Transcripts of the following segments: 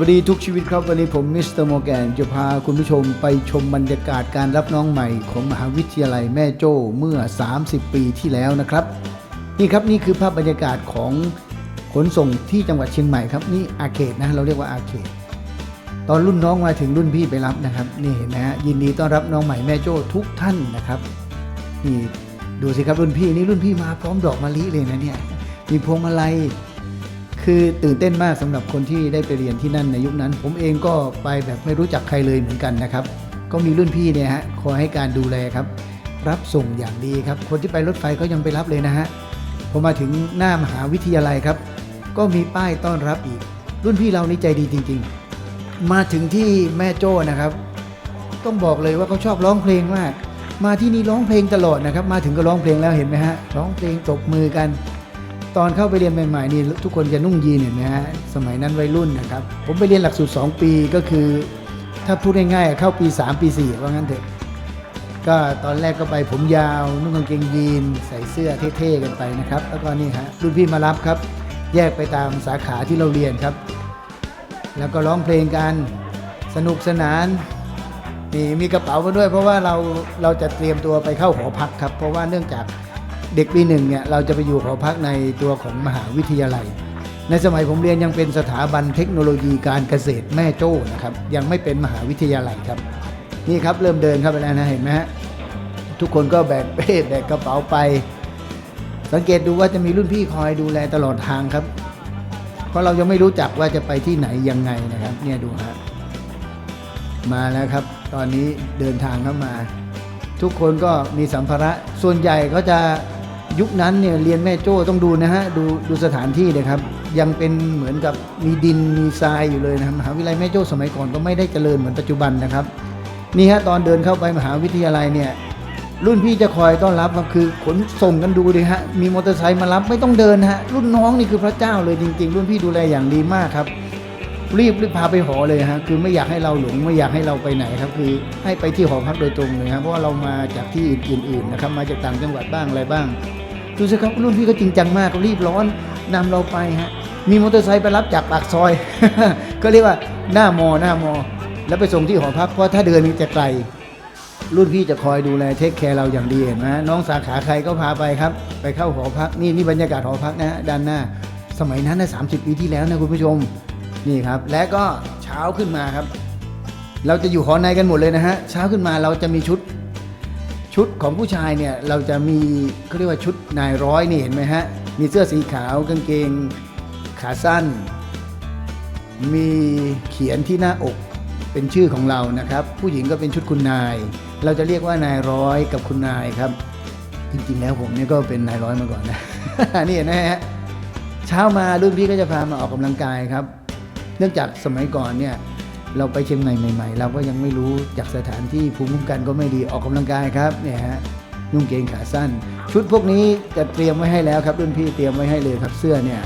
วัสดีทุกชีวิตครับ วันนี้ผมมิสเตอร์โมแกนจะพาคุณผู้ชมไปชมบรรยากาศการรับน้องใหม่ของมหาวิทยาลัยแม่โจ้เมื่อ 30 ปีที่แล้วนะครับ นี่ครับนี่คือภาพบรรยากาศของขนส่งที่จังหวัดเชียงใหม่ครับนี่อาเขตนะเราเรียกว่าอาเขตตอนรุ่นน้องมาถึงรุ่นพี่ไปรับนะครับนี่เห็นไหมฮะยินดีต้อนรับน้องใหม่แม่โจ้ทุกท่านนะครับนี่ดูสิครับรุ่นพี่นี่รุ่นพี่มาพร้อมดอกมะลิเลยนะเนี่ยมีพวงมาลัย คือตื่นเต้นมากสำหรับคนที่ได้ไปเรียนที่นั่นในยุคนั้น ผมเองก็ไปแบบไม่รู้จักใครเลยเหมือนกันนะครับ ก็มีรุ่นพี่เนี่ยฮะคอยให้การดูแลครับ รับส่งอย่างดีครับ คนที่ไปรถไฟก็ยังไปรับเลยนะฮะพอมาถึงหน้ามหาวิทยาลัยครับ ก็มีป้ายต้อนรับอีก รุ่นพี่เรานี่ใจดีจริง ๆ มาถึงที่แม่โจ้นะครับ ต้องบอกเลยว่าเขาชอบร้องเพลงมาก มาที่นี่ร้องเพลงตลอดนะครับ มาถึงก็ร้องเพลงแล้วเห็นไหมฮะร้องเพลงตบมือกัน ตอนเข้าไปเรียนใหม่ๆนี่ทุกคนจะนุ่งยีนเห็นไหมฮะสมัยนั้นวัยรุ่นนะครับ ผมไปเรียนหลักสูตร 2 ปีก็คือ ถ้าพูดง่ายๆเข้าปี 3 ปี 4 ว่างั้นเถอะ ก็ตอนแรกก็ไปผมยาว นุ่งกางเกงยีน ใส่เสื้อเท่ๆกันไปนะครับ แล้วก็นี่ฮะรุ่นพี่มารับครับ แยกไปตามสาขาที่เราเรียนครับ แล้วก็ร้องเพลงกันสนุกสนานนี่มีกระเป๋ามาด้วย เพราะว่าเราเราจะเตรียมตัวไปเข้าหอพักครับ เพราะว่าเนื่องจาก เด็กปีหนึ่งเนี่ยเราจะไปอยู่หอพักในตัวของมหาวิทยาลัย ในสมัยผมเรียนยังเป็นสถาบันเทคโนโลยีการเกษตรแม่โจ้นะครับ ยังไม่เป็นมหาวิทยาลัยครับ นี่ครับเริ่มเดินเข้าไปแล้วนะเห็นไหมฮะทุกคนก็แบกเป้แบกกระเป๋าไป สังเกตดูว่าจะมีรุ่นพี่คอยดูแลตลอดทางครับ เพราะเรายังไม่รู้จักว่าจะไปที่ไหนยังไงนะครับ เนี่ยดูฮะมาแล้วครับ ตอนนี้เดินทางเข้ามา ทุกคนก็มีสัมภาระส่วนใหญ่เขาจะ ยุคนั้นเนี่ยเรียนแม่โจ้ต้องดูนะฮะดูดูสถานที่เลยครับ ยังเป็นเหมือนกับมีดินมีทรายอยู่เลยนะครับมหาวิทยาลัยแม่โจ้สมัยก่อนก็ไม่ได้เจริญเหมือนปัจจุบันนะครับนี่ฮะตอนเดินเข้าไปมหาวิทยาลัยเนี่ยรุ่นพี่จะคอยต้อนรับครับคือขนส่งกันดูดิฮะมีมอเตอร์ไซค์มารับไม่ต้องเดินฮะรุ่นน้องนี่คือพระเจ้าเลยจริง ๆ รุ่นพี่ดูแลอย่างดีมากครับ รีบรีบพาไปหอเลยฮะคือไม่อยากให้เราหลงไม่อยากให้เราไปไหนครับ คือให้ไปที่หอพักโดยตรงเลยครับเพราะว่าเรามาจากที่อื่นๆนะครับมาจากต่างจังหวัดบ้างอะไรบ้าง ดูสิครับรุ่นพี่ก็จริงจังมากรีบร้อนนำเราไปฮะมีมอเตอร์ไซค์ไปรับจากปากซอย ก็เรียกว่าหน้ามอหน้ามอ แล้วไปส่งที่หอพักเพราะถ้าเดินนี่จะไกล รุ่นพี่จะคอยดูแลเทคแคร์เราอย่างดีเห็นไหมน้องสาขาใครก็พาไปครับ ไปเข้าหอพักนี่นี่บรรยากาศหอพักนะด้านหน้า สมัยนั้นนะสามสิบปีที่แล้วนะคุณผู้ชมนี่ครับ และก็เช้าขึ้นมาครับ เราจะอยู่หอในกันหมดเลยนะฮะเช้าขึ้นมาเราจะมีชุด ชุดของผู้ชายเนี่ยเราจะมีเขาเรียกว่าชุดนายร้อยนี่เห็นไหมฮะ มีเสื้อสีขาวกางเกงขาสั้น มีเขียนที่หน้าอกเป็นชื่อของเรานะครับ ผู้หญิงก็เป็นชุดคุณนาย เราจะเรียกว่านายร้อยกับคุณนายครับ จริงๆแล้วผมเนี่ยก็เป็นนายร้อยมาก่อนนะ นี่เห็นะฮะเช้ามารุ่นพี่ก็จะพามาออกกำลังกายครับ เนื่องจากสมัยก่อนเนี่ย เราไปเชียงใหม่ใหม่ๆ เราก็ยังไม่รู้จากสถานที่ภูมิคุ้มกันก็ไม่ดีออกกำลังกายครับเนี่ยฮะนุ่งเกงขาสั้น ชุดพวกนี้จะเตรียมไว้ให้แล้วครับรุ่นพี่เตรียมไว้ให้เลยครับเสื้อเนี่ย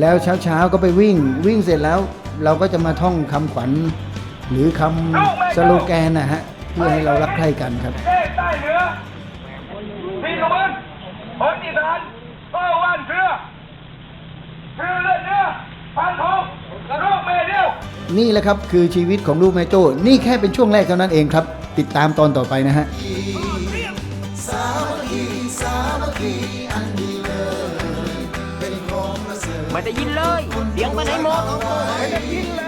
แล้วเช้าๆก็ไปวิ่งวิ่งเสร็จแล้วเราก็จะมาท่องคำขวัญ หรือคำสโลแกนนะฮะเพื่อให้เรารักใคร่กันครับเใต้เหนือพี่ขมันคนอีสานเป้าว่านเพื่อเลือดเนื้อพันทองโรคเมเดียว นี่แหละครับคือชีวิตของลูกแม่โจ้นี่แค่เป็นช่วงแรกเท่านั้นเองครับ ติดตามตอนต่อไปนะฮะไม่ได้ยินเลย เสียงมาไหนหมด